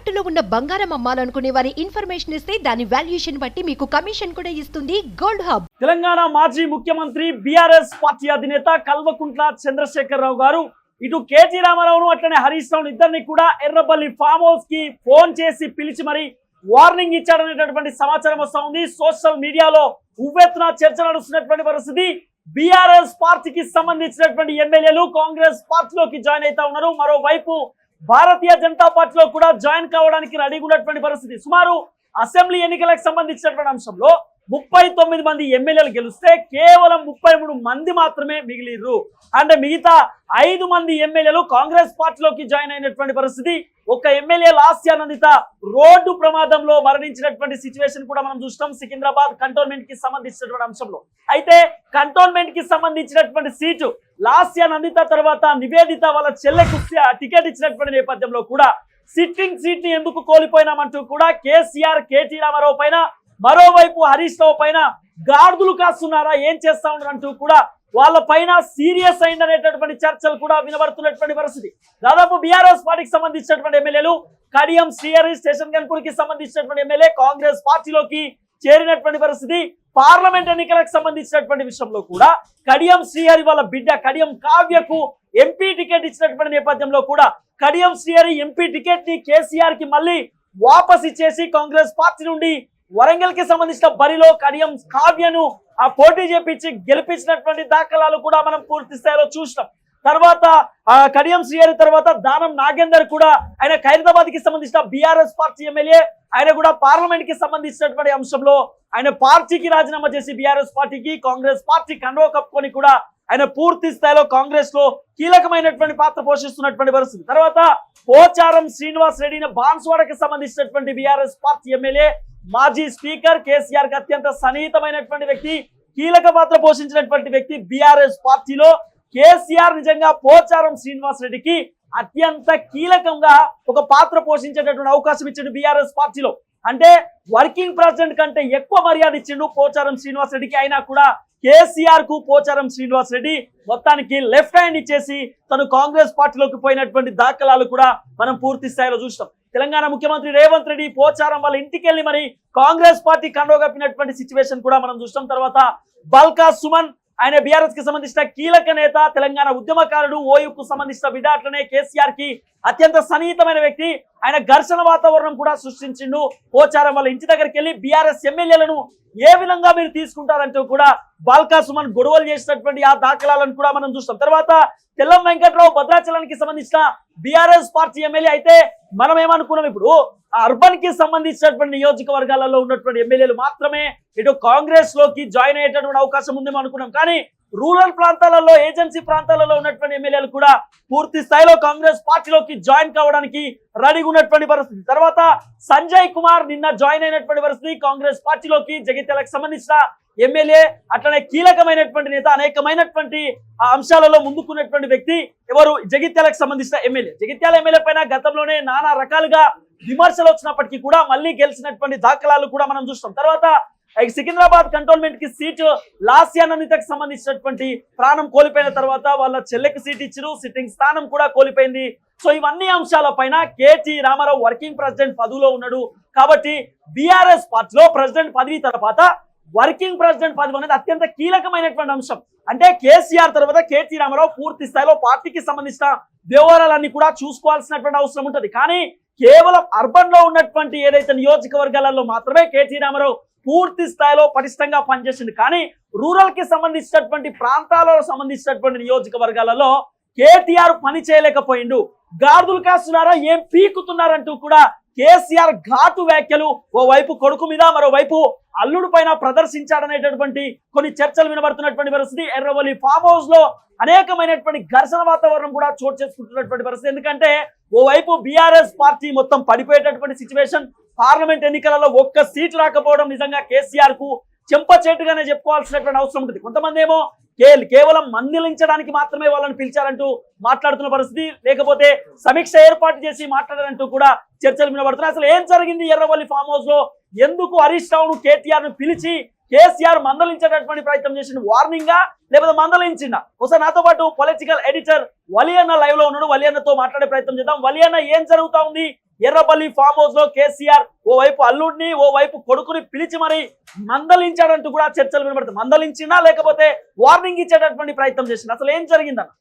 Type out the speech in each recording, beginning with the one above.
తాకట్టులో ఉన్న బంగారం అమ్మాలనుకునే వారి ఇన్ఫర్మేషన్ ఇస్తే దాని వాల్యుయేషన్ బట్టి మీకు కమిషన్ కూడా ఇస్తుంది గోల్డ్ హబ్. తెలంగాణ మాజీ ముఖ్యమంత్రి బీఆర్ఎస్ పార్టీ అధినేత కల్వకుంట్ల చంద్రశేఖరరావు గారు ఇటు కేజీ రామారావును అట్లనే హరీష్ రావు ఇద్దరిని కూడా ఎర్రబల్లి ఫామ్ హౌస్కి ఫోన్ చేసి పిలిచి మరి వార్నింగ్ ఇచ్చాడనేటటువంటి సమాచారం వస్తా ఉంది. సోషల్ మీడియాలో ఉవ్వెత్తున చర్చ నడుస్తున్నటువంటి పరిస్థితి. బీఆర్ఎస్ పార్టీకి సంబంధించినటువంటి ఎమ్మెల్యేలు కాంగ్రెస్ పార్టీలోకి జాయిన్ అవుతా ఉన్నారు. మరోవైపు భారతీయ జనతా పార్టీలో కూడా జాయిన్ కావడానికి రెడీగా ఉన్నటువంటి పరిస్థితి. సుమారు అసెంబ్లీ ఎన్నికలకు సంబంధించినటువంటి అంశంలో ముప్పై తొమ్మిది మంది ఎమ్మెల్యేలు గెలిస్తే కేవలం ముప్పై మూడు మంది మాత్రమే మిగిలిరు అంటే మిగతా ఐదు మంది ఎమ్మెల్యేలు కాంగ్రెస్ పార్టీలోకి జాయిన్ అయినటువంటి పరిస్థితి. ఒక ఎమ్మెల్యే లాస్యానందిత రోడ్డు ప్రమాదంలో మరణించినటువంటి సిచ్యువేషన్ కూడా మనం చూస్తాం సికింద్రాబాద్ కంటోన్మెంట్కి సంబంధించినటువంటి అంశంలో. అయితే కంటోన్మెంట్కి సంబంధించినటువంటి సీటు లాస్యానందిత తర్వాత నివేదిత వాళ్ళ చెల్లెకు టికెట్ ఇచ్చినటువంటి నేపథ్యంలో కూడా సిట్టింగ్ సీట్ని ఎందుకు కోల్పోయినామంటూ కూడా కేసీఆర్ కేటీ రామారావు పైన మరోవైపు హరీష్ రావు పైన గాడుదులు కాస్తున్నారా? ఏం చేస్తా ఉన్నారు అంటూ కూడా వాళ్ళ పైన సీరియస్ అయిందనేటటువంటి చర్చలు కూడా వినబడుతున్నటువంటి పరిస్థితి. దాదాపు బీఆర్ఎస్ పార్టీకి సంబంధించినటువంటి ఎమ్మెల్యేలు కడియం శ్రీహరి స్టేషన్ గన్పూర్కి సంబంధించినటువంటి ఎమ్మెల్యే కాంగ్రెస్ పార్టీలోకి చేరినటువంటి పరిస్థితి పార్లమెంట్ ఎన్నికలకు సంబంధించినటువంటి విషయంలో కూడా కడియం శ్రీహరి వాళ్ళ బిడ్డ కడియం కావ్యకు ఎంపీ టికెట్ ఇచ్చినటువంటి నేపథ్యంలో కూడా కడియం శ్రీహరి ఎంపీ టికెట్ని కేసీఆర్కి మళ్ళీ వాపస్ ఇచ్చేసి కాంగ్రెస్ పార్టీ నుండి వరంగల్కి సంబంధించిన బరిలో కడియం కావ్యను ఆ పోటీ చేపించి గెలిపించినటువంటి దాఖలాలు కూడా మనం పూర్తి స్థాయిలో చూసినాం. తర్వాత ఆ కడియం శ్రీహరి తర్వాత దానం నాగేందర్ కూడా ఆయన ఖైరదాబాద్కి సంబంధించిన బీఆర్ఎస్ పార్టీ ఎమ్మెల్యే ఆయన కూడా పార్లమెంట్కి సంబంధించినటువంటి అంశంలో ఆయన పార్టీకి రాజీనామా చేసి బీఆర్ఎస్ పార్టీకి కాంగ్రెస్ పార్టీ కండవ కప్పుకొని కూడా ఆయన పూర్తి స్థాయిలో కాంగ్రెస్లో కీలకమైనటువంటి పాత్ర పోషిస్తున్నటువంటి పరిస్థితి. తర్వాత పోచారం శ్రీనివాస్ రెడ్డిని బాన్స్వాడకి సంబంధించినటువంటి బీఆర్ఎస్ పార్టీ ఎమ్మెల్యే మాజీ స్పీకర్ కేసీఆర్కి అత్యంత సన్నిహితమైనటువంటి వ్యక్తి కీలక పాత్ర పోషించినటువంటి వ్యక్తి బీఆర్ఎస్ పార్టీలో కేసీఆర్ నిజంగా పోచారం శ్రీనివాస్ రెడ్డికి అత్యంత కీలకంగా ఒక పాత్ర పోషించేటటువంటి అవకాశం ఇచ్చిండు బీఆర్ఎస్ పార్టీలో. అంటే వర్కింగ్ ప్రెసిడెంట్ కంటే ఎక్కువ మర్యాద ఇచ్చిండు పోచారం శ్రీనివాస్ రెడ్డికి. అయినా కూడా కేసీఆర్కు పోచారం శ్రీనివాస్ రెడ్డి మొత్తానికి లెఫ్ట్ హ్యాండ్ ఇచ్చేసి తను కాంగ్రెస్ పార్టీలోకి పోయినటువంటి దాఖలాలు కూడా మనం పూర్తి స్థాయిలో చూస్తాం తెలంగాణ ముఖ్యమంత్రి రేవంత్ రెడ్డి పోచారం వాళ్ళ ఇంటికి వెళ్ళి మరి కాంగ్రెస్ పార్టీ కండోగప్పినటువంటి సిచ్యువేషన్ కూడా మనం చూసిన తర్వాత బల్కా సుమన్ ఆయన బీఆర్ఎస్కి సంబంధించిన కీలక నేత తెలంగాణ ఉద్యమకారుడు ఓయుకు సంబంధించిన బిడ్డ అట్లనే కేసీఆర్కి అత్యంత సన్నిహితమైన వ్యక్తి. ఆయన ఘర్షణ వాతావరణం కూడా సృష్టించిండు. పోచారం వాళ్ళ ఇంటి దగ్గరికి వెళ్ళి బీఆర్ఎస్ ఎమ్మెల్యేలను ఏ విధంగా మీరు తీసుకుంటారంటూ కూడా బాల్కా సుమన్ గొడవలు చేసినటువంటి ఆ దాఖలాలను కూడా మనం చూస్తాం. తర్వాత తెల్లం వెంకట్రావు భద్రాచలానికి సంబంధించిన బీఆర్ఎస్ పార్టీ ఎమ్మెల్యే అయితే మనం ఏమనుకున్నాం ఇప్పుడు? అర్బన్కి సంబంధించినటువంటి నియోజకవర్గాలలో ఉన్నటువంటి ఎమ్మెల్యేలు మాత్రమే ఇటు కాంగ్రెస్లోకి జాయిన్ అయ్యేటటువంటి అవకాశం ఉందేమో అనుకున్నాం. కానీ రూరల్ ప్రాంతాలలో ఏజెన్సీ ప్రాంతాలలో ఉన్నటువంటి ఎమ్మెల్యేలు కూడా పూర్తి స్థాయిలో కాంగ్రెస్ పార్టీలోకి జాయిన్ కావడానికి రెడీగా ఉన్నటువంటి పరిస్థితి. తర్వాత సంజయ్ కుమార్ నిన్న జాయిన్ అయినటువంటి పరిస్థితి కాంగ్రెస్ పార్టీలోకి జగిత్యాలకు సంబంధించిన ఎమ్మెల్యే అట్లనే కీలకమైనటువంటి నేత అనేకమైనటువంటి ఆ అంశాలలో ముందుకున్నటువంటి వ్యక్తి ఎవరు? జగిత్యాలకు సంబంధించిన ఎమ్మెల్యే. జగిత్యాల ఎమ్మెల్యే పైన గతంలోనే నానా రకాలుగా విమర్శలు వచ్చినప్పటికీ కూడా మళ్ళీ గెలిచినటువంటి దాఖలాలు కూడా మనం చూస్తాం. తర్వాత సికింద్రాబాద్ కంటోన్మెంట్కి సీటు లాస్యానందితకు సంబంధించినటువంటి ప్రాణం కోల్పోయిన తర్వాత వాళ్ళ చెల్లెకి సీట్ ఇచ్చారు సిట్టింగ్ స్థానం కూడా కోల్పోయింది. సో ఇవన్నీ అంశాల పైన కేటీ రామారావు వర్కింగ్ ప్రెసిడెంట్ పదవిలో ఉన్నాడు. కాబట్టి బీఆర్ఎస్ పార్టీలో ప్రెసిడెంట్ పదవి తర్వాత వర్కింగ్ ప్రెసిడెంట్ పదవి అనేది అత్యంత కీలకమైనటువంటి అంశం. అంటే కేసీఆర్ తర్వాత కేటీ రామారావు పూర్తి స్థాయిలో పార్టీకి సంబంధించిన వ్యవహారాలన్నీ కూడా చూసుకోవాల్సినటువంటి అవసరం ఉంటుంది. కానీ కేవలం అర్బన్లో ఉన్నటువంటి ఏదైతే నియోజకవర్గాలలో మాత్రమే కేటీ రామారావు పూర్తి స్థాయిలో పటిష్టంగా పనిచేసింది కానీ రూరల్కి సంబంధించినటువంటి ప్రాంతాలలో సంబంధించినటువంటి నియోజకవర్గాలలో కేటీఆర్ పని చేయలేకపోయిండు. గార్దులు కాస్తున్నారా ఏం పీకుతున్నారంటూ కూడా కేసీఆర్ ఘాటు వ్యాఖ్యలు ఓ వైపు కొడుకు మీద మరోవైపు అల్లుడు పైన ప్రదర్శించాడనేటటువంటి కొన్ని చర్చలు వినబడుతున్నటువంటి పరిస్థితి. ఎర్రవల్లి ఫామ్ హౌస్లో అనేకమైనటువంటి ఘర్షణ వాతావరణం కూడా చోటు చేసుకుంటున్నటువంటి పరిస్థితి. ఎందుకంటే ఓవైపు బీఆర్ఎస్ పార్టీ మొత్తం పడిపోయేటటువంటి సిచ్యువేషన్ పార్లమెంట్ ఎన్నికలలో ఒక్క సీట్ రాకపోవడం నిజంగా కేసీఆర్కు చెంపచేటుగానే చెప్పుకోవాల్సినటువంటి అవసరం ఉంటుంది. కొంతమంది ఏమో కే- కేవలం మందిలించడానికి మాత్రమే వాళ్ళని పిలిచారంటూ మాట్లాడుతున్న పరిస్థితి. లేకపోతే సమీక్ష ఏర్పాటు చేసి మాట్లాడారంటూ కూడా చర్చలు వినబడుతున్నాయి. అసలు ఏం జరిగింది ఎర్రవల్లి ఫామ్ హౌస్లో? ఎందుకు హరీష్ రావును కేటీఆర్ను పిలిచి కేసీఆర్ మందలించేటటువంటి ప్రయత్నం చేసిండు? వార్నింగ్ లేకపోతే మందలించిందా ఒకసారి నాతో పాటు పొలిటికల్ ఎడిటర్ వలియన్న లైవ్లో ఉన్నాడు. వలియన్నతో మాట్లాడే ప్రయత్నం చేద్దాం. వలియన్న ఏం జరుగుతా ఉంది? ఎర్రపల్లి ఫామ్ హౌస్లో కేసీఆర్ ఓ వైపు అల్లుడిని ఓ వైపు కొడుకుని పిలిచి మరి మందలించాడంటూ కూడా చర్చలు వినబడుతుంది మందలించినా లేకపోతే వార్నింగ్ ఇచ్చేటటువంటి ప్రయత్నం చేసింది అసలు ఏం జరిగిందన్న?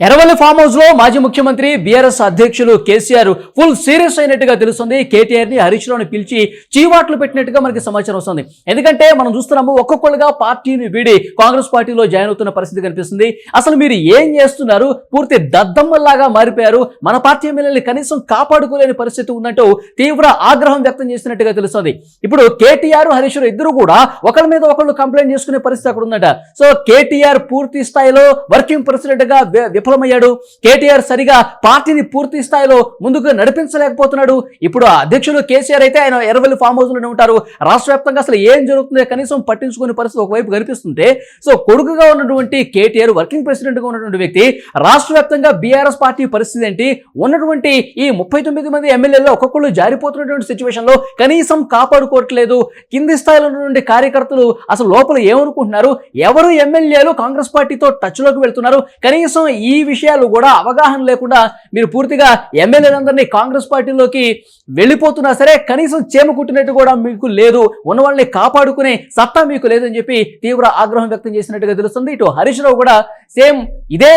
ఎర్రవల్లి ఫామ్ హౌస్లో మాజీ ముఖ్యమంత్రి బీఆర్ఎస్ అధ్యక్షులు కేసీఆర్ ఫుల్ సీరియస్ అయినట్టుగా తెలుస్తుంది. కేటీఆర్ని హరీష్ రావుని పిలిచి చీవాట్లు పెట్టినట్టుగా మనకి సమాచారం వస్తుంది. ఎందుకంటే మనం చూస్తున్నాము ఒక్కొక్కరుగా పార్టీని వీడి కాంగ్రెస్ పార్టీలో జాయిన్ అవుతున్న పరిస్థితి కనిపిస్తుంది. అసలు మీరు ఏం చేస్తున్నారు? పూర్తి దద్దమ్మల్లాగా మారిపోయారు. మన పార్టీ ఎమ్మెల్యేని కనీసం కాపాడుకోలేని పరిస్థితి ఉందంటూ తీవ్ర ఆగ్రహం వ్యక్తం చేసినట్టుగా తెలుస్తుంది. ఇప్పుడు కేటీఆర్ హరీష్ రావు ఇద్దరు కూడా ఒకరి మీద ఒకళ్ళు కంప్లైంట్ చేసుకునే పరిస్థితి అక్కడ ఉందట. సో కేటీఆర్ పూర్తి స్థాయిలో వర్కింగ్ ప్రెసిడెంట్గా విఫలమయ్యాడు. కేటీఆర్ సరిగా పార్టీని పూర్తి స్థాయిలో ముందుకు నడిపించలేకపోతున్నాడు. ఇప్పుడు అధ్యక్షుడు కేసీఆర్ అయితే ఆయన ఎర్రవల్లి ఫామ్ హౌస్లోనే ఉంటారు. రాష్ట్ర వ్యాప్తంగా అసలు ఏం జరుగుతుందో కనీసం పట్టించుకునే పరిస్థితి ఒకవైపు కనిపిస్తుంటే సో కొడుకుగా ఉన్నటువంటి కేటీఆర్ వర్కింగ్ ప్రెసిడెంట్గా ఉన్నటువంటి వ్యక్తి రాష్ట్ర వ్యాప్తంగా బీఆర్ఎస్ పార్టీ పరిస్థితి ఏంటి? ఉన్నటువంటి ఈ ముప్పై తొమ్మిది మంది ఎమ్మెల్యేలు ఒక్కొక్కళ్ళు జారిపోతున్నటువంటి సిచ్యువేషన్లో కనీసం కాపాడుకోవట్లేదు. కింది స్థాయిలో ఉన్నటువంటి కార్యకర్తలు అసలు లోపల ఏమనుకుంటున్నారు? ఎవరు ఎమ్మెల్యేలు కాంగ్రెస్ పార్టీతో టచ్లోకి వెళ్తున్నారు? కనీసం ఈ విషయాలు కూడా అవగాహన లేకుండా మీరు పూర్తిగా ఎమ్మెల్యేలందరినీ కాంగ్రెస్ పార్టీలోకి వెళ్ళిపోతున్నా సరే కనీసం చేమ కుట్టినట్టు కూడా మీకు లేదు. ఉన్న వాళ్ళని కాపాడుకునే సత్తా మీకు లేదని చెప్పి తీవ్ర ఆగ్రహం వ్యక్తం చేసినట్టుగా తెలుస్తుంది. ఇటు హరీష్ రావు కూడా సేమ్ ఇదే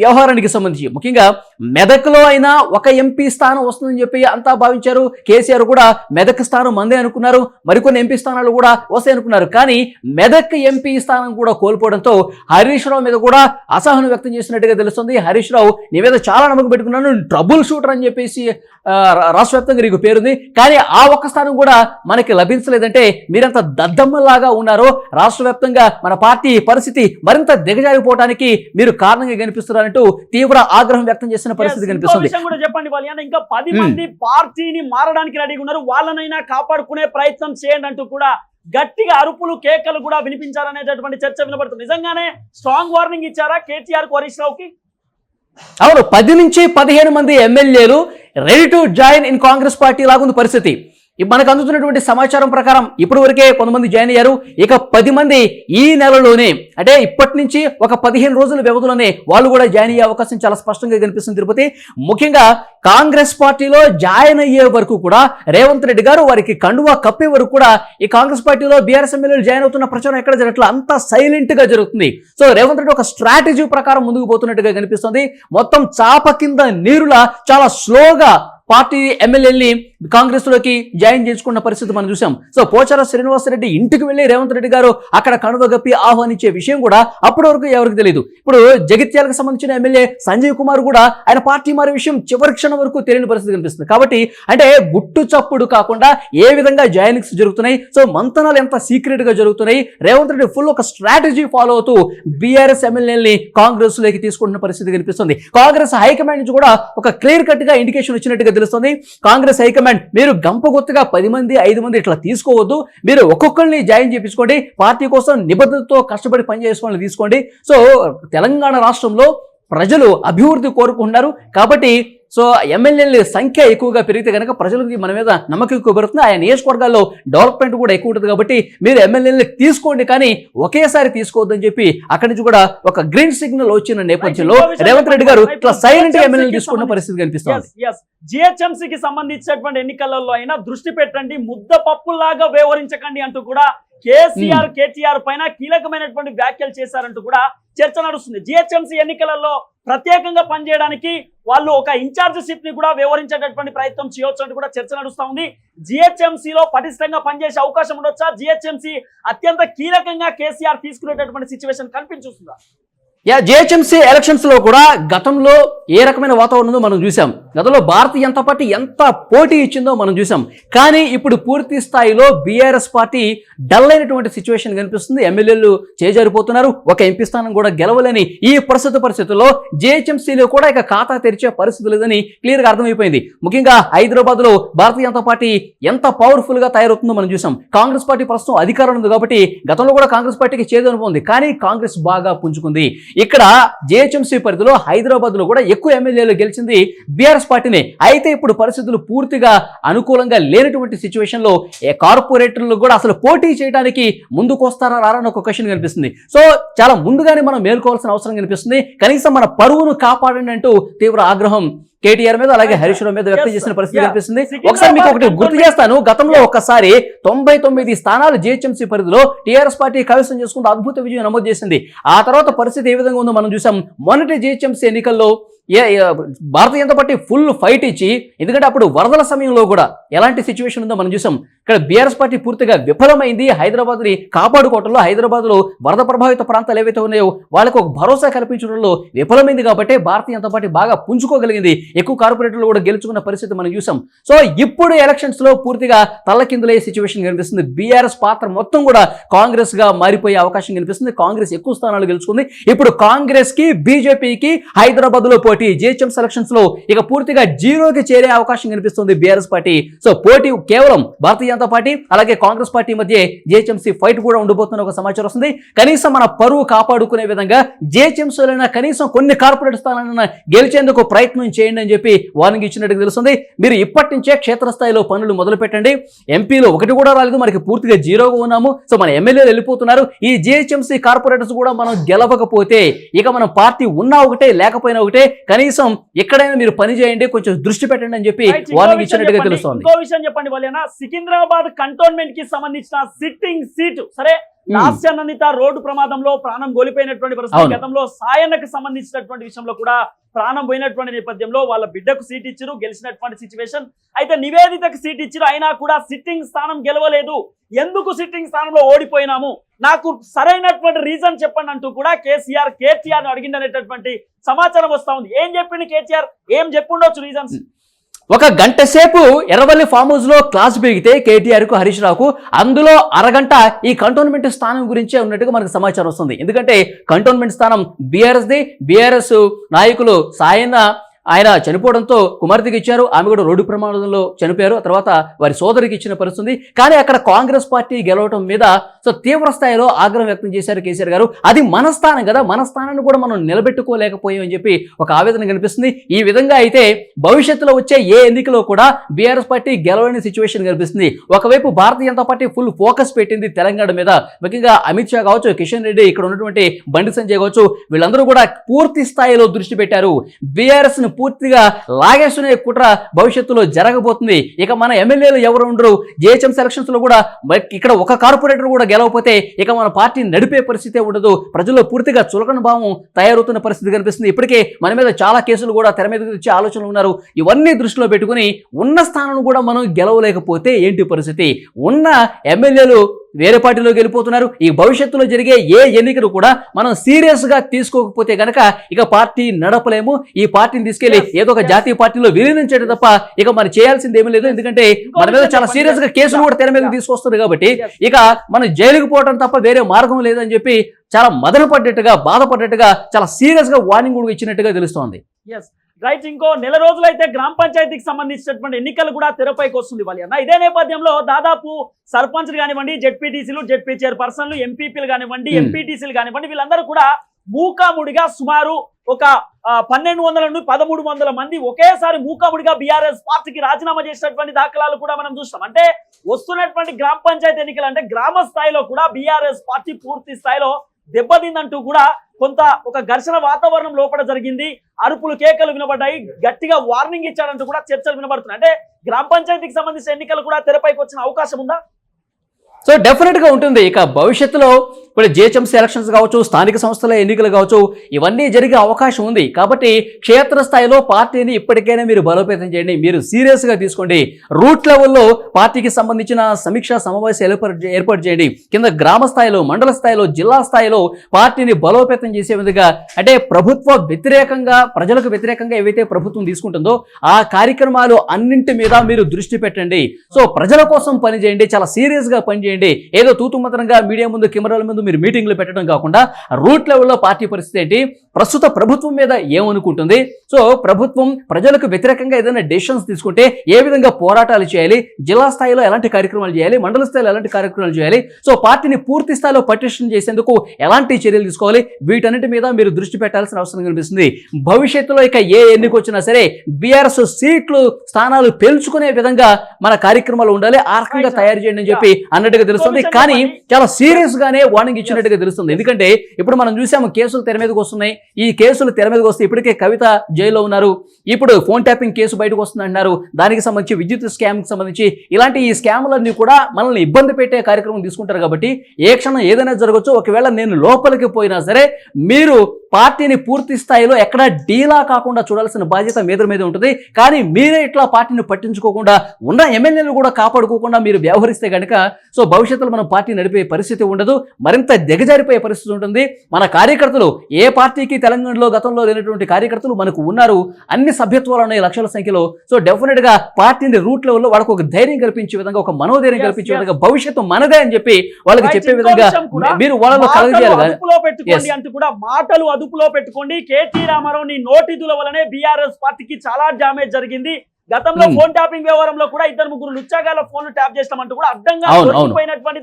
వ్యవహారానికి సంబంధించి ముఖ్యంగా మెదక్లో అయినా ఒక ఎంపీ స్థానం వస్తుందని చెప్పి అంతా భావించారు. కేసీఆర్ కూడా మెదక్ స్థానం మందే అనుకున్నారు. మరికొన్ని ఎంపీ స్థానాలు కూడా వస్తాయి అనుకున్నారు. కానీ మెదక్ ఎంపీ స్థానం కూడా కోల్పోవడంతో హరీష్ రావు మీద కూడా అసహనం వ్యక్తం చేసినట్టు చేసినట్టుగా తెలుస్తుంది. హరీష్ రావు నీ మీద చాలా నమ్మకం పెట్టుకున్నాను ట్రబుల్ షూటర్ అని చెప్పేసి ఆ, రా- రాష్ట్ర వ్యాప్తంగా నీకు పేరుంది. కానీ ఆ ఒక్క స్థానం కూడా మనకి లభించలేదంటే మీరంత దద్దమ్మలాగా ఉన్నారో రాష్ట్ర వ్యాప్తంగా మన పార్టీ పరిస్థితి మరింత దిగజారిపోవడానికి మీరు కారణంగా కనిపిస్తున్నారంటూ తీవ్ర ఆగ్రహం వ్యక్తం చేసిన పరిస్థితి కనిపిస్తుంది. కూడా చెప్పండి బలియాన ఇంకా పది. మంది పార్టీని మారడానికి రెడీగా ఉన్నారు. వాళ్ళనైనా కాపాడుకునే ప్రయత్నం చేయండి అంటూ కూడా గట్టిగా అరుపులు కేకలు కూడా వినిపించాలనేటటువంటి చర్చ వినబడుతుంది. నిజంగానే స్ట్రాంగ్ వార్నింగ్ ఇచ్చారా కేటీఆర్కు హరీష్ రావుకి? అవును పది నుంచి పదిహేను మంది ఎమ్మెల్యేలు ready to join in Congress party లాగుంది పరిస్థితి. మనకు అందుతున్నటువంటి సమాచారం ప్రకారం ఇప్పటి వరకే కొంతమంది జాయిన్ అయ్యారు. ఇక పది మంది ఈ నెలలోనే అంటే ఇప్పటి నుంచి ఒక పదిహేను రోజుల వ్యవధిలోనే వాళ్ళు కూడా జాయిన్ అయ్యే అవకాశం చాలా స్పష్టంగా కనిపిస్తుంది తిరుపతి. ముఖ్యంగా కాంగ్రెస్ పార్టీలో జాయిన్ అయ్యే వరకు కూడా రేవంత్ రెడ్డి గారు వారికి కండువా కప్పే వరకు కూడా ఈ కాంగ్రెస్ పార్టీలో బీఆర్ఎస్ ఎమ్మెల్యేలు జాయిన్ అవుతున్న ప్రచారం ఎక్కడ జరగట్లేదు అంత సైలెంట్గా జరుగుతుంది. సో రేవంత్ రెడ్డి ఒక స్ట్రాటజీ ప్రకారం ముందుకు పోతున్నట్టుగా కనిపిస్తుంది. మొత్తం చాప కింద నీరులా చాలా స్లోగా పార్టీ ఎమ్మెల్యేని కాంగ్రెస్లోకి జాయిన్ చేసుకున్న పరిస్థితి మనం చూసాం. సో పోచార శ్రీనివాసరెడ్డి ఇంటికి వెళ్ళి రేవంత్ రెడ్డి గారు అక్కడ కనువ గప్పి ఆహ్వానించే విషయం కూడా అప్పటి వరకు ఎవరికి తెలియదు ఇప్పుడు జగిత్యాలకు సంబంధించిన ఎమ్మెల్యే సంజయ్ కుమార్ కూడా ఆయన పార్టీ మారే విషయం చివరి క్షణం వరకు తెలియని పరిస్థితి కనిపిస్తుంది. కాబట్టి అంటే గుట్టు చప్పుడు కాకుండా ఏ విధంగా జాయినింగ్స్ జరుగుతున్నాయి? సో మంతనాలు ఎంత సీక్రెట్గా జరుగుతున్నాయి? రేవంత్ రెడ్డి ఫుల్ ఒక స్ట్రాటజీ ఫాలో అవుతూ బీఆర్ఎస్ ఎమ్మెల్యేని కాంగ్రెస్లోకి తీసుకుంటున్న పరిస్థితి కనిపిస్తుంది. కాంగ్రెస్ హైకమాండ్ నుంచి కూడా ఒక క్లియర్ కట్గా ఇండికేషన్ వచ్చినట్టుగా తెలుస్తుంది. కాంగ్రెస్ హైకమాండ్ మీరు గంప గుర్తుగా పది మంది ఐదు మంది ఇట్లా తీసుకోవద్దు. మీరు ఒక్కొక్కరిని జాయిన్ చేపించుకోండి. పార్టీ కోసం నిబద్ధతతో కష్టపడి పని చేసుకోవాలని తీసుకోండి. సో తెలంగాణ రాష్ట్రంలో ప్రజలు అభివృద్ధి కోరుకుంటున్నారు. కాబట్టి సో ఎమ్మెల్యేల సంఖ్య ఎక్కువగా పెరిగితే కనుక ప్రజలకి మన మీద నమ్మకం ఎక్కువ పెరుగుతుంది. ఆయా నియోజకవర్గాల్లో డెవలప్మెంట్ కూడా ఎక్కువ ఉంటుంది కాబట్టి మీరు ఎమ్మెల్యేని తీసుకోండి కానీ ఒకేసారి తీసుకోవద్దని చెప్పి అక్కడి నుంచి కూడా ఒక గ్రీన్ సిగ్నల్ వచ్చిన నేపథ్యంలో రేవంత్ రెడ్డి గారు. ఇట్లా సైలెంట్ ఎమ్మెల్యేలు తీసుకున్న పరిస్థితి కనిపిస్తుంది జిహెచ్ఎంసీకి సంబంధించినటువంటి ఎన్నికలలో అయినా దృష్టి పెట్టండి. ముద్ద పప్పులాగా వ్యవహరించకండి అంటూ కూడా కేసీఆర్ కేటీఆర్ పైన కీలకమైనటువంటి వ్యాఖ్యలు చేశారంటూ కూడా చర్చ నడుస్తుంది. జిహెచ్ఎంసీ ఎన్నికలలో ప్రత్యేకంగా పనిచేయడానికి వాళ్ళు ఒక ఇన్ఛార్జిషిప్ని కూడా వ్యవహరించేటటువంటి ప్రయత్నం చేయొచ్చు అంటూ కూడా చర్చ నడుస్తా ఉంది. జిహెచ్ఎంసీలో లో పటిష్టంగా పనిచేసే అవకాశం ఉండొచ్చా? జిహెచ్ఎంసీ అత్యంత కీలకంగా కేసీఆర్ తీసుకునేటటువంటి సిచ్యువేషన్ కనిపించుస్తుందా? యా జిహెచ్ఎంసీ ఎలక్షన్స్లో కూడా గతంలో ఏ రకమైన వాతావరణం మనం చూసాం? గతంలో భారతీయ జనతా పార్టీ ఎంత పోటీ ఇచ్చిందో మనం చూసాం. కానీ ఇప్పుడు పూర్తి స్థాయిలో బీఆర్ఎస్ పార్టీ డల్ అయినటువంటి సిచ్యువేషన్ కనిపిస్తుంది. ఎమ్మెల్యేలు చేజారిపోతున్నారు. ఒక ఎంపీ స్థానం కూడా గెలవలేని ఈ ప్రస్తుత పరిస్థితుల్లో జిహెచ్ఎంసీలో కూడా ఇక ఖాతా తెరిచే పరిస్థితి లేదని క్లియర్గా అర్థమైపోయింది. ముఖ్యంగా హైదరాబాద్లో భారతీయ జనతా పార్టీ ఎంత పవర్ఫుల్గా తయారవుతుందో మనం చూసాం. కాంగ్రెస్ పార్టీ ప్రస్తుతం అధికారం ఉంది కాబట్టి గతంలో కూడా కాంగ్రెస్ పార్టీకి చేదు కానీ కాంగ్రెస్ బాగా పుంజుకుంది. ఇక్కడ జేహెచ్ఎంసీ పరిధిలో హైదరాబాద్లో కూడా ఎక్కువ ఎమ్మెల్యేలు గెలిచింది బీఆర్ఎస్ పార్టీనే. అయితే ఇప్పుడు పరిస్థితులు పూర్తిగా అనుకూలంగా లేనటువంటి సిచ్యువేషన్లో ఏ కార్పొరేటర్లు కూడా అసలు పోటీ చేయడానికి ముందుకు వస్తారా రారా అని ఒక క్వశ్చన్ కనిపిస్తుంది. సో చాలా ముందుగానే మనం మేల్కోవాల్సిన అవసరం కనిపిస్తుంది. కనీసం మన పరువును కాపాడండి అంటూ తీవ్ర ఆగ్రహం కేటీఆర్ మీద అలాగే హరీష్ రావు మీద వ్యక్తం చేసిన. పరిస్థితి. కనిపిస్తుంది. ఒకసారి మీకు ఒకటి గుర్తు చేస్తాను గతంలో ఒక్కసారి తొంభై తొమ్మిది స్థానాలు జిహెచ్ఎంసీ పరిధిలో టీఆర్ఎస్ పార్టీ కైవసం చేసుకుంటూ అద్భుత విజయం నమోదు చేసింది. ఆ తర్వాత పరిస్థితి ఏ విధంగా ఉందో మనం చూసాం. మొన్నటి జిహెచ్ఎంసీ ఎన్నికల్లో ఏ- Bharatiya Janata party full fight ఇచ్చి ఎందుకంటే అప్పుడు వరదల సమయంలో కూడా ఎలాంటి సిచ్యువేషన్ ఉందో మనం చూసాం. ఇక్కడ బీఆర్ఎస్ పార్టీ పూర్తిగా విఫలమైంది. హైదరాబాద్ కాపాడుకోవటంలో హైదరాబాద్లో హైదరాబాద్లో వరద ప్రభావిత ప్రాంతాలు ఏవైతే ఉన్నాయో వాళ్ళకు ఒక భరోసా కల్పించడంలో విఫలమైంది కాబట్టి భారతీయ జనతా పార్టీ బాగా పుంజుకోగలిగింది. ఎక్కువ కార్పొరేటర్లు కూడా గెలుచుకున్న పరిస్థితి మనం చూసాం. సో ఇప్పుడు ఎలక్షన్స్లో పూర్తిగా తల్లకిందులయ్యే సిచ్యువేషన్ కనిపిస్తుంది. బీఆర్ఎస్ పాత్ర మొత్తం కూడా కాంగ్రెస్గా మారిపోయే అవకాశం కనిపిస్తుంది. కాంగ్రెస్ ఎక్కువ స్థానాలు గెలుచుకుంది. ఇప్పుడు కాంగ్రెస్కి బీజేపీకి హైదరాబాద్లో పోటీ. జిహెచ్ఎం సెలక్షన్స్లో ఇక పూర్తిగా జీరోకి చేరే అవకాశం కనిపిస్తుంది బీఆర్ఎస్ పార్టీ. సో పోటీ కేవలం భారతీయ జనతా పార్టీ అలాగే కాంగ్రెస్ పార్టీ మధ్య జిహెచ్ఎంసీ ఫైట్ కూడా ఉండబోతున్న ఒక సమాచారం వస్తుంది. కనీసం మన పరువు కాపాడుకునే విధంగా జిహెచ్ఎంసీలైనా కనీసం కొన్ని కార్పొరేట్ స్థానాలైనా గెలిచేందుకు ప్రయత్నం చేయండి అని చెప్పి వార్నింగ్ ఇచ్చినట్టు తెలుస్తుంది. మీరు ఇప్పటి నుంచే క్షేత్రస్థాయిలో పనులు మొదలు పెట్టండి. ఎంపీలు ఒకటి కూడా రాలేదు. మనకి పూర్తిగా జీరోగా ఉన్నాము. సో మన ఎమ్మెల్యేలు వెళ్ళిపోతున్నారు. ఈ జిహెచ్ఎంసీ కార్పొరేటర్స్ కూడా మనం గెలవకపోతే ఇక మన పార్టీ ఉన్నా ఒకటే లేకపోయినా ఒకటే కనీసం ఎక్కడైనా మీరు పని చేయండి కొంచెం దృష్టి పెట్టండి అని చెప్పి వార్నింగ్ ఇచ్చినట్టుగా. తెలుస్తోంది. చెప్పండి వాళ్ళేనా సికింద్రాబాద్ కంటోన్మెంట్కి సంబంధించిన సిట్టింగ్ సీటు. సరే లాస్య నందిత రోడ్డు ప్రమాదంలో ప్రాణం కోల్పోయినటువంటి పరిస్థితి. గతంలో సాయన్నకు సంబంధించినటువంటి విషయంలో కూడా ప్రాణం పోయినటువంటి నేపథ్యంలో వాళ్ళ బిడ్డకు సీట్ ఇచ్చారు గెలిచినటువంటి సిచ్యువేషన్ అయితే నివేదితకు సీట్ ఇచ్చారు అయినా కూడా సిట్టింగ్ స్థానం గెలవలేదు. ఎందుకు సిట్టింగ్ స్థానంలో ఓడిపోయినాము? నాకు సరైనటువంటి రీజన్ చెప్పండి అంటూ కూడా కేసీఆర్ కేటీఆర్ అడిగిందనేటటువంటి సమాచారం వస్తా ఉంది. ఏం చెప్పిండు కేటీఆర్? ఏం చెప్పుండొచ్చు రీజన్స్ ఒక గంట సేపు ఎర్రవల్లి ఫామ్ హౌస్లో క్లాస్ పెరిగితే కేటీఆర్కు హరీష్ రావుకు అందులో అరగంట ఈ కంటోన్మెంట్ స్థానం గురించే ఉన్నట్టుగా మనకు సమాచారం వస్తుంది. ఎందుకంటే కంటోన్మెంట్ స్థానం బీఆర్ఎస్ ది బీఆర్ఎస్ నాయకులు సాయన్న ఆయన చనిపోవడంతో కుమార్తెకి ఇచ్చారు ఆమె కూడా రోడ్డు ప్రమాదంలో చనిపోయారు. ఆ తర్వాత వారి సోదరికి ఇచ్చిన పరిస్థితి కానీ అక్కడ కాంగ్రెస్ పార్టీ గెలవటం మీద సో తీవ్ర స్థాయిలో ఆగ్రహం వ్యక్తం చేశారు కేసీఆర్ గారు. అది మన స్థానం కదా మన స్థానాన్ని కూడా మనం నిలబెట్టుకోలేకపోయామని చెప్పి ఒక ఆవేదన కనిపిస్తుంది. ఈ విధంగా అయితే భవిష్యత్తులో వచ్చే ఏ ఎన్నికలో కూడా బీఆర్ఎస్ పార్టీ గెలవని సిచ్యువేషన్ కనిపిస్తుంది. ఒకవైపు Bharatiya Janata party full focus పెట్టింది తెలంగాణ మీద. ముఖ్యంగా అమిత్ షా కావచ్చు కిషన్ రెడ్డి ఇక్కడ ఉన్నటువంటి బండి సంజయ్ కావచ్చు వీళ్ళందరూ కూడా పూర్తి స్థాయిలో దృష్టి పెట్టారు. బీఆర్ఎస్ను పూర్తిగా లాగేసుకునే కుట్ర భవిష్యత్తులో జరగబోతుంది. ఇక మన ఎమ్మెల్యేలు ఎవరు ఉండరు? జిహెచ్ఎం సెలక్షన్స్లో కూడా ఇక్కడ ఒక కార్పొరేటర్ కూడా గెలవకపోతే ఇక మన పార్టీ నడిపే పరిస్థితే ఉండదు. ప్రజల్లో పూర్తిగా చులకన భావం తయారవుతున్న పరిస్థితి కనిపిస్తుంది. ఇప్పటికే మన మీద చాలా కేసులు కూడా తెర మీద వచ్చే ఆలోచనలు ఉన్నారు. ఇవన్నీ దృష్టిలో పెట్టుకుని ఉన్న స్థానం కూడా మనం గెలవలేకపోతే ఏంటి పరిస్థితి? ఉన్న ఎమ్మెల్యేలు వేరే పార్టీలోకి వెళ్ళిపోతున్నారు. ఈ భవిష్యత్తులో జరిగే ఏ ఎన్నికలు కూడా మనం సీరియస్గా తీసుకోకపోతే గనక ఇక పార్టీ నడపలేము. ఈ పార్టీని తీసుకెళ్ళి ఏదో ఒక. జాతీయ పార్టీలో విలీనం చేయడం తప్ప ఇక మరి చేయాల్సింది ఏమీ లేదు. ఎందుకంటే మన మీద చాలా సీరియస్గా కేసులు కూడా తెర మీద తీసుకొస్తారు కాబట్టి. ఇక మనం జైలుకు పోవడం తప్ప వేరే మార్గం లేదని చెప్పి చాలా మదన పడ్డట్టుగా బాధపడ్డట్టుగా చాలా సీరియస్గా వార్నింగ్ కూడా ఇచ్చినట్టుగా తెలుస్తోంది. రైట్ ఇంకో నెల రోజులైతే గ్రామ పంచాయతీకి సంబంధించినటువంటి ఎన్నికలు కూడా తెరపైకి వస్తుంది వాళ్ళు అన్న ఇదే నేపథ్యంలో దాదాపు సర్పంచ్లు కానివ్వండి జెడ్పీటీసీలు జెడ్పీ చైర్పర్సన్లు ఎంపీపీలు కానివ్వండి Hmm. ఎంపీటీసీలు కానివ్వండి వీళ్ళందరూ కూడా మూకాముడిగా సుమారు ఒక పన్నెండు వందల నుండి పదమూడు వందల మంది ఒకేసారి మూకాముడిగా బీఆర్ఎస్ పార్టీకి రాజీనామా చేసినటువంటి దాఖలాలు కూడా మనం చూస్తాం అంటే వస్తున్నటువంటి గ్రామ పంచాయతీ ఎన్నికలు అంటే గ్రామ స్థాయిలో కూడా బీఆర్ఎస్ పార్టీ పూర్తి స్థాయిలో దెబ్బతిందంటూ కూడా కొంత ఒక ఘర్షణ వాతావరణం లోపల జరిగింది. అరుపులు కేకలు వినబడ్డాయి. గట్టిగా వార్నింగ్ ఇచ్చాడంటూ కూడా చర్చలు వినబడుతున్నాయి. అంటే గ్రామ పంచాయతీకి సంబంధించిన ఎన్నికలు కూడా తెరపైకి వచ్చిన అవకాశం ఉందా? సో డెఫినెట్గా ఉంటుంది. ఇక భవిష్యత్తులో ఇప్పుడు జిహెచ్ఎంసీ ఎలక్షన్స్ కావచ్చు స్థానిక సంస్థల ఎన్నికలు కావచ్చు ఇవన్నీ జరిగే అవకాశం ఉంది. కాబట్టి క్షేత్రస్థాయిలో పార్టీని ఇప్పటికైనా మీరు బలోపేతం చేయండి. మీరు సీరియస్గా తీసుకోండి. రూట్ లెవెల్లో పార్టీకి సంబంధించిన సమీక్షా సమావేశాలు ఏర్పాటు ఏర్పాటు చేయండి. కింద గ్రామ స్థాయిలో మండల స్థాయిలో జిల్లా స్థాయిలో పార్టీని బలోపేతం చేసే విధంగా అంటే ప్రభుత్వ వ్యతిరేకంగా ప్రజలకు వ్యతిరేకంగా ఏవైతే ప్రభుత్వం తీసుకుంటుందో ఆ కార్యక్రమాలు అన్నింటి మీద మీరు దృష్టి పెట్టండి. సో ప్రజల కోసం పని చేయండి. చాలా సీరియస్గా పనిచేయండి ఏదో తూతుమంతరంగా మీడియా ముందు కెమెరాల ముందు మీరు మీటింగ్లు పెట్టడం కాకుండా రూట్ లెవెల్లో పార్టీ పరిస్థితి ఏంటి? ప్రస్తుత ప్రభుత్వం మీద ఏమనుకుంటుంది? సో ప్రభుత్వం ప్రజలకు వ్యతిరేకంగా ఏదైనా డెసిషన్స్ తీసుకుంటే ఏ విధంగా పోరాటాలు చేయాలి? జిల్లా స్థాయిలో ఎలాంటి కార్యక్రమాలు చేయాలి? మండల స్థాయిలో ఎలాంటి కార్యక్రమాలు చేయాలి? సో పార్టీని పూర్తి స్థాయిలో పటిష్టం చేసేందుకు ఎలాంటి చర్యలు తీసుకోవాలి? వీటన్నిటి మీద మీరు దృష్టి పెట్టాల్సిన అవసరం కనిపిస్తుంది. భవిష్యత్తులో ఇక ఏ ఎన్నిక వచ్చినా సరే బీఆర్ఎస్ సీట్లు స్థానాలు పెంచుకునే విధంగా మన కార్యక్రమాలు ఉండాలి. ఆ రకంగా తయారు చేయండి అని చెప్పి అన్నట్టుగా తెలుస్తుంది. కానీ చాలా సీరియస్ గానే వాణి వార్నింగ్ ఇచ్చినట్టుగా తెలుస్తుంది. ఎందుకంటే ఇప్పుడు మనం చూసాము కేసులు తెర మీదకి వస్తున్నాయి. ఈ కేసులు తెర మీదకి వస్తే ఇప్పటికే కవిత జైల్లో ఉన్నారు. ఇప్పుడు ఫోన్ ట్యాపింగ్ కేసు బయటకు వస్తుంది అంటున్నారు. దానికి సంబంధించి విద్యుత్ స్కామ్కి సంబంధించి ఇలాంటి ఈ స్కామ్లన్నీ కూడా మనల్ని ఇబ్బంది పెట్టే కార్యక్రమం తీసుకుంటారు కాబట్టి ఏ క్షణం ఏదైనా జరగచ్చు. ఒకవేళ నేను లోపలికి పోయినా సరే మీరు పార్టీని పూర్తి స్థాయిలో ఎక్కడ డీలా కాకుండా చూడాల్సిన బాధ్యత మీద మీద ఉంటుంది. కానీ మీరే ఇట్లా పార్టీని పట్టించుకోకుండా ఉన్న ఎమ్మెల్యేలు కూడా కాపాడుకోకుండా మీరు వ్యవహరిస్తే కనుక సో భవిష్యత్తులో మనం పార్టీ నడిపే పరిస్థితి ఉండదు. మరింత దిగజారిపోయే పరిస్థితి ఉంటుంది. మన కార్యకర్తలు ఏ పార్టీకి తెలంగాణలో గతంలో లేనటువంటి కార్యకర్తలు మనకు ఉన్నారు. అన్ని సభ్యత్వాలు ఉన్నాయి లక్షల సంఖ్యలో. సో డెఫినెట్గా పార్టీని రూట్ లెవెల్లో వాళ్ళకు ఒక ధైర్యం కల్పించే విధంగా ఒక మనోధైర్యం కల్పించే. విధంగా భవిష్యత్తు మనదే అని చెప్పి వాళ్ళకి చెప్పే విధంగా మీరు వాళ్ళలో కలగజేయాలి. అంటూ కూడా మాటలు అదుపులో పెట్టుకోండి. కేటీ రామారావు నీ నోటిదుల వలనే బీఆర్ఎస్ పార్టీకి చాలా డ్యామేజ్ జరిగింది. గతంలో Hmm. ఫోన్ ట్యాపింగ్ వ్యవహారంలో కూడా ఇద్దరు ముగ్గురు లుచ్చాగాల ఫోన్ ట్యాప్ చేస్తామంటూ కూడా అడ్డంగా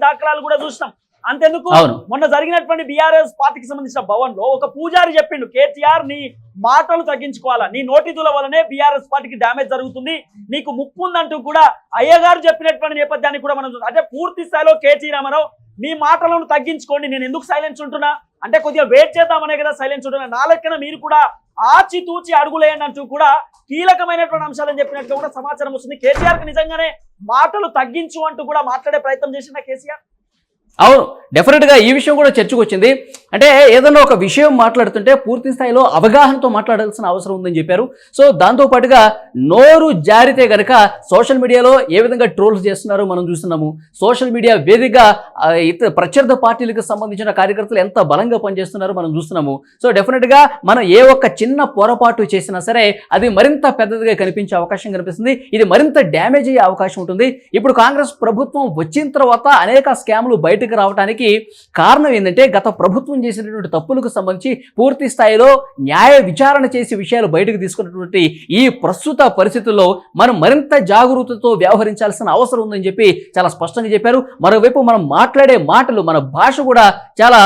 దాఖలాలు కూడా చూసినాం. అంతెందుకు? మొన్న జరిగినటువంటి బీఆర్ఎస్ పార్టీకి సంబంధించిన భవన్లో ఒక పూజారి చెప్పిండు కేటీఆర్ నీ మాటలు తగ్గించుకోవాలా నీ నోటిదుల వలనే బీఆర్ఎస్ పార్టీకి డ్యామేజ్ జరుగుతుంది నీకు ముప్పు ఉందంటూ కూడా అయ్యగారు చెప్పినటువంటి నేపథ్యాన్ని కూడా మనం. అంటే పూర్తి స్థాయిలో కేటీ రామారావు మీ మాటలను తగ్గించుకోండి నేను ఎందుకు సైలెన్స్ ఉంటున్నా? అంటే కొద్దిగా వెయిట్ చేద్దామనే కదా సైలెన్స్ ఉంటున్నా. నా లెక్కన మీరు కూడా ఆచి తూచి అడుగులేయండి అంటూ కూడా కీలకమైనటువంటి అంశాలని చెప్పినట్టు కూడా సమాచారం వస్తుంది. కేసీఆర్కి నిజంగానే మాటలు తగ్గించు అంటూ కూడా మాట్లాడే ప్రయత్నం చేసిన కేసీఆర్? అవును డెఫినెట్గా ఈ విషయం కూడా చర్చకు వచ్చింది. అంటే ఏదైనా ఒక విషయం మాట్లాడుతుంటే పూర్తి స్థాయిలో అవగాహనతో మాట్లాడాల్సిన అవసరం ఉందని చెప్పారు. సో దాంతో పాటుగా నోరు జారితే గనక సోషల్ మీడియాలో ఏ విధంగా ట్రోల్స్ చేస్తున్నారో మనం చూస్తున్నాము. సోషల్ మీడియా వేదికగా ఇతర ప్రత్యర్థ పార్టీలకు సంబంధించిన కార్యకర్తలు ఎంత బలంగా పనిచేస్తున్నారో మనం చూస్తున్నాము. సో డెఫినెట్గా మనం ఏ ఒక్క చిన్న పొరపాటు చేసినా సరే అది మరింత పెద్దదిగా కనిపించే అవకాశం కనిపిస్తుంది. ఇది మరింత డ్యామేజ్ అయ్యే అవకాశం ఉంటుంది. ఇప్పుడు కాంగ్రెస్ ప్రభుత్వం వచ్చిన తర్వాత అనేక స్కామ్లు బయటకు రావడానికి కారణం ఏంటంటే గత ప్రభుత్వం చేసినటువంటి తప్పులకు సంబంధించి పూర్తి స్థాయిలో న్యాయ విచారణ చేసి విషయాలు బయటకు తీసుకున్నటువంటి ఈ ప్రస్తుత పరిస్థితుల్లో మనం మరింత జాగరూకతతో వ్యవహరించాల్సిన అవసరం ఉందని చెప్పి చాలా స్పష్టంగా చెప్పారు. మరోవైపు మనం మాట్లాడే మాటలు మన భాష కూడా చాలా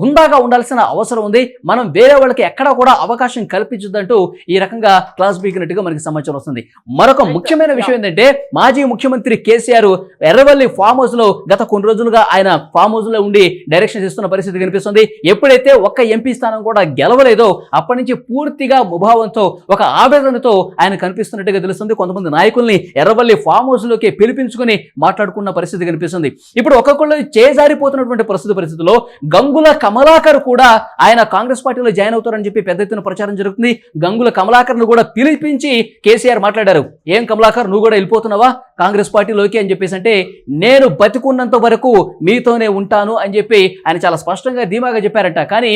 హుందాగా ఉండాల్సిన అవసరం ఉంది. మనం వేరే వాళ్ళకి ఎక్కడా కూడా అవకాశం కల్పించొద్దంటూ ఈ రకంగా క్లాస్ బీకినట్టుగా మనకి సమాచారం వస్తుంది. మరొక ముఖ్యమైన విషయం ఏంటంటే మాజీ ముఖ్యమంత్రి కేసీఆర్ ఎర్రవల్లి ఫామ్ హౌస్లో గత కొన్ని రోజులుగా ఆయన ఫామ్ హౌస్లో ఉండి డైరెక్షన్ ఇస్తున్న పరిస్థితి కనిపిస్తుంది. ఎప్పుడైతే ఒక్క ఎంపీ స్థానం కూడా గెలవలేదో అప్పటి నుంచి పూర్తిగా ముభావంతో ఒక ఆవేదనతో ఆయన కనిపిస్తున్నట్టుగా తెలుస్తుంది. కొంతమంది నాయకుల్ని ఎర్రవల్లి ఫామ్ హౌస్లోకి పిలిపించుకుని మాట్లాడుకున్న పరిస్థితి కనిపిస్తుంది. ఇప్పుడు ఒక్కొక్కళ్ళు చేజారిపోతున్నటువంటి ప్రస్తుత పరిస్థితిలో గంగుల కమలాకర్ కూడా ఆయన కాంగ్రెస్ పార్టీలో జాయిన్ అవుతారని చెప్పి పెద్ద ఎత్తున ప్రచారం జరుగుతుంది. గంగుల కమలాకర్ను కూడా పిలిపించి కేసీఆర్ మాట్లాడారు. ఏం కమలాకర్ నువ్వు కూడా వెళ్ళిపోతున్నావా? కాంగ్రెస్ పార్టీలోకి అని చెప్పేసి అంటే నేను బతికున్నంత వరకు మీతోనే ఉంటాను అని చెప్పి ఆయన చాలా స్పష్టంగా ధీమాగా చెప్పారంట. కానీ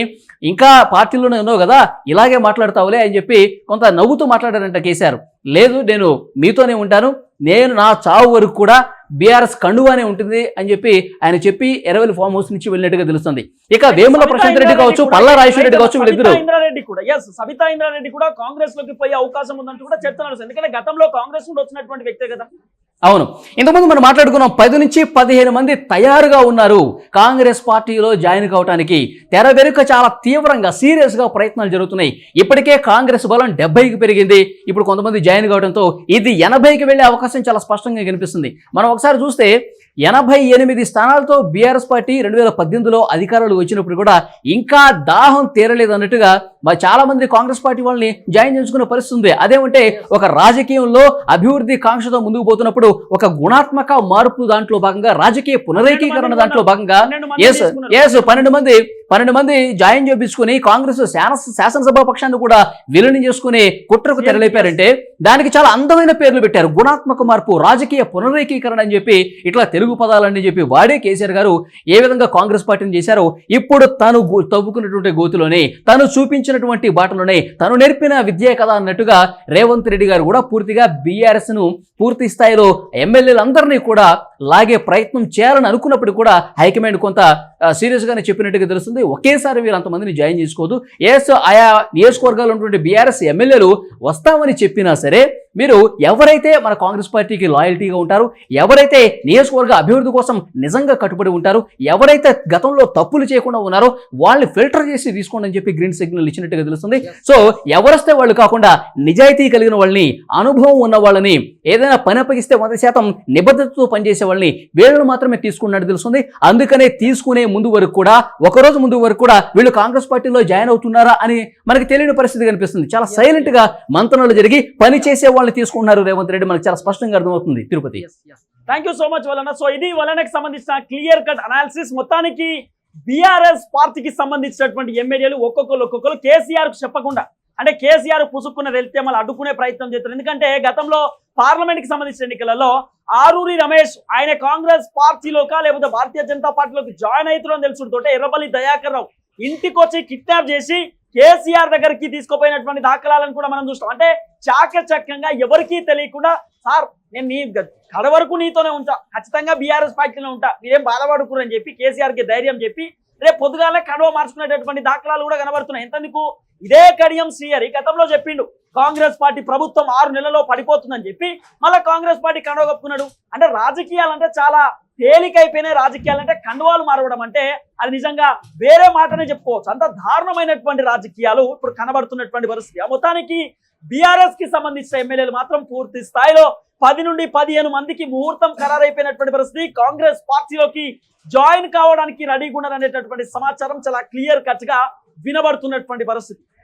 ఇంకా పార్టీలోనే ఉన్నావు కదా ఇలాగే మాట్లాడతావులే అని చెప్పి కొంత నవ్వుతూ మాట్లాడారంట కేసీఆర్. లేదు నేను మీతోనే ఉంటాను నేను నా చావు వరకు కూడా బీఆర్ఎస్ కండువానే ఉంటుంది అని చెప్పి ఆయన చెప్పి ఎరవెల్ ఫామ్ హౌస్ నుంచి వెళ్ళినట్టుగా తెలుస్తుంది. ఇక వేముల ప్రశాంత్ రెడ్డి కావచ్చు పల్లా రాజేశ్వర రెడ్డి కావచ్చు వీళ్ళిద్దరు. ఇంద్రారెడ్డి కూడా ఎస్ సబితా ఇంద్రారెడ్డి కూడా కాంగ్రెస్లోకి పోయే అవకాశం ఉందంటూ కూడా నడుస్తుంది ఎందుకంటే గతంలో కాంగ్రెస్ నుండి వచ్చినటువంటి వ్యక్తే కదా. అవును. ఇంతకుముందు మనం మాట్లాడుకున్నాం పది నుంచి పదిహేను మంది తయారుగా ఉన్నారు. కాంగ్రెస్ పార్టీలో జాయిన్ కావడానికి తెర వెనుక చాలా తీవ్రంగా సీరియస్గా ప్రయత్నాలు జరుగుతున్నాయి. ఇప్పటికే కాంగ్రెస్ బలం డెబ్బైకి పెరిగింది. ఇప్పుడు కొంతమంది జాయిన్ కావడంతో ఇది ఎనభైకి వెళ్ళే అవకాశం చాలా స్పష్టంగా కనిపిస్తుంది. మనం ఒకసారి చూస్తే ఎనభై ఎనిమిది స్థానాలతో బీఆర్ఎస్ పార్టీ రెండు వేల పద్దెనిమిదిలో అధికారులు వచ్చినప్పుడు కూడా ఇంకా దాహం తీరలేదు అన్నట్టుగా మరి చాలా మంది కాంగ్రెస్ పార్టీ వాళ్ళని జాయిన్ చేసుకునే పరిస్థితి ఉంది అదేమంటే ఒక రాజకీయంలో అభివృద్ధి కాంక్షతో ముందుకు పోతున్నప్పుడు ఒక గుణాత్మక మార్పు దాంట్లో భాగంగా రాజకీయ పునరేకీకరణ దాంట్లో భాగంగా ఎస్. ఎస్ పన్నెండు మంది పన్నెండు మంది జాయిన్ చేపించుకుని కాంగ్రెస్ శాసన శాసనసభ పక్షాన్ని కూడా విలీనం చేసుకుని కుట్రకు తెరలేపారంటే దానికి చాలా అందమైన పేర్లు పెట్టారు. గుణాత్మక మార్పు రాజకీయ పునరేకీకరణ అని చెప్పి ఇట్లా తెలుగు పదాలని చెప్పి వాడే కేసీఆర్ గారు ఏ విధంగా కాంగ్రెస్ పార్టీని చేశారో ఇప్పుడు తను తవ్వుకున్నటువంటి గోతులోనే తను చూపించినటువంటి బాటలోనే తను నేర్పిన విద్యే కదా అన్నట్టుగా రేవంత్ రెడ్డి గారు కూడా పూర్తిగా బీఆర్ఎస్ను పూర్తి స్థాయిలో ఎమ్మెల్యేలందరినీ కూడా లాగే ప్రయత్నం చేయాలని అనుకున్నప్పుడు కూడా హైకమాండ్ కొంత సీరియస్గానే చెప్పినట్టుగా తెలుస్తుంది. ఒకేసారి మీరు అంతమందిని జాయిన్ చేసుకోవద్దు ఎస్ ఆయా నియోజకవర్గాల్లో ఉన్నటువంటి బీఆర్ఎస్ ఎమ్మెల్యేలు వస్తామని చెప్పినా సరే మీరు ఎవరైతే మన కాంగ్రెస్ పార్టీకి లాయల్టీగా ఉంటారు ఎవరైతే నియోజకవర్గ అభివృద్ధి కోసం నిజంగా కట్టుబడి ఉంటారు ఎవరైతే గతంలో తప్పులు చేయకుండా ఉన్నారో వాళ్ళని ఫిల్టర్ చేసి తీసుకోండి అని చెప్పి గ్రీన్ సిగ్నల్ ఇచ్చినట్టుగా తెలుస్తుంది. సో ఎవరొస్తే వాళ్ళు కాకుండా నిజాయితీ కలిగిన వాళ్ళని అనుభవం ఉన్న వాళ్ళని ఏదైనా పని అప్పగిస్తే వంద శాతం నిబద్ధతతో పనిచేసే వాళ్ళని వీళ్ళని మాత్రమే తీసుకున్నట్టు తెలుస్తుంది. అందుకనే తీసుకునే ముందు వరకు కూడా ఒక రోజు ముందు వరకు కూడా వీళ్ళు కాంగ్రెస్ పార్టీలో జాయిన్ అవుతున్నారా అని మనకి తెలియని పరిస్థితి కనిపిస్తుంది. చాలా సైలెంట్గా మంతనాలు జరిగి పని చేసే వాళ్ళని తీసుకున్నారు రేవంత్ రెడ్డి మనకు చాలా స్పష్టంగా అర్థమవుతుంది Tirupati. Thank you so much వలన. సో ఇది వలనకి సంబంధించిన క్లియర్ కట్ అనాలిసిస్ మొత్తానికి బీఆర్ఎస్ పార్టీకి సంబంధించినటువంటి ఎమ్మెల్యేలు ఒక్కొక్కరు ఒక్కొక్కరు కేసీఆర్కు చెప్పకుండా అంటే కేసీఆర్ పుసుక్కున్నది వెళ్తే మళ్ళీ అడ్డుకునే ప్రయత్నం చేస్తారు. ఎందుకంటే గతంలో పార్లమెంట్కి సంబంధించిన ఎన్నికలలో ఆరూరి రమేష్ ఆయన కాంగ్రెస్ పార్టీలోకా లేకపోతే భారతీయ జనతా పార్టీలోకి జాయిన్ అవుతున్నారని తెలుసుకుంటుంటే ఎర్రబల్లి దయాకర్ రావు ఇంటికి వచ్చి కిడ్నాప్ చేసి కేసీఆర్ దగ్గరికి తీసుకుపోయినటువంటి దాఖలాలను కూడా మనం చూస్తాం. అంటే చాకచక్యంగా ఎవరికీ తెలియకుండా సార్ నేను నీ కడ వరకు నీతోనే ఉంటా. ఖచ్చితంగా బీఆర్ఎస్ పార్టీలో ఉంటా. మీరేం బాధపడుకురు చెప్పి కేసీఆర్కి ధైర్యం చెప్పి రేపు పొద్దుగానే కడవ మార్చుకునేటటువంటి దాఖలాలు కూడా కనబడుతున్నాయి. ఎంతెందుకు? ఇదే కడియం శ్రీహరి గతంలో చెప్పిండు కాంగ్రెస్ పార్టీ ప్రభుత్వం ఆరు నెలల్లో పడిపోతుందని చెప్పి మళ్ళీ కాంగ్రెస్ పార్టీ కండువ కప్పుకున్నాడు. అంటే రాజకీయాలంటే చాలా తేలికైపోయినాయి రాజకీయాలంటే కండువాలు మారవడం అంటే అది నిజంగా వేరే మాటనే చెప్పుకోవచ్చు. అంత దారుణమైనటువంటి రాజకీయాలు ఇప్పుడు కనబడుతున్నటువంటి పరిస్థితి. మొత్తానికి బీఆర్ఎస్కి సంబంధించిన ఎమ్మెల్యేలు మాత్రం పూర్తి స్థాయిలో పది నుండి పదిహేను మందికి ముహూర్తం ఖరారైపోయినటువంటి పరిస్థితి. కాంగ్రెస్ పార్టీలోకి జాయిన్ కావడానికి రెడీగా ఉన్నారనేటటువంటి సమాచారం చాలా క్లియర్ కట్గా వినబడుతున్నటువంటి పరిస్థితి.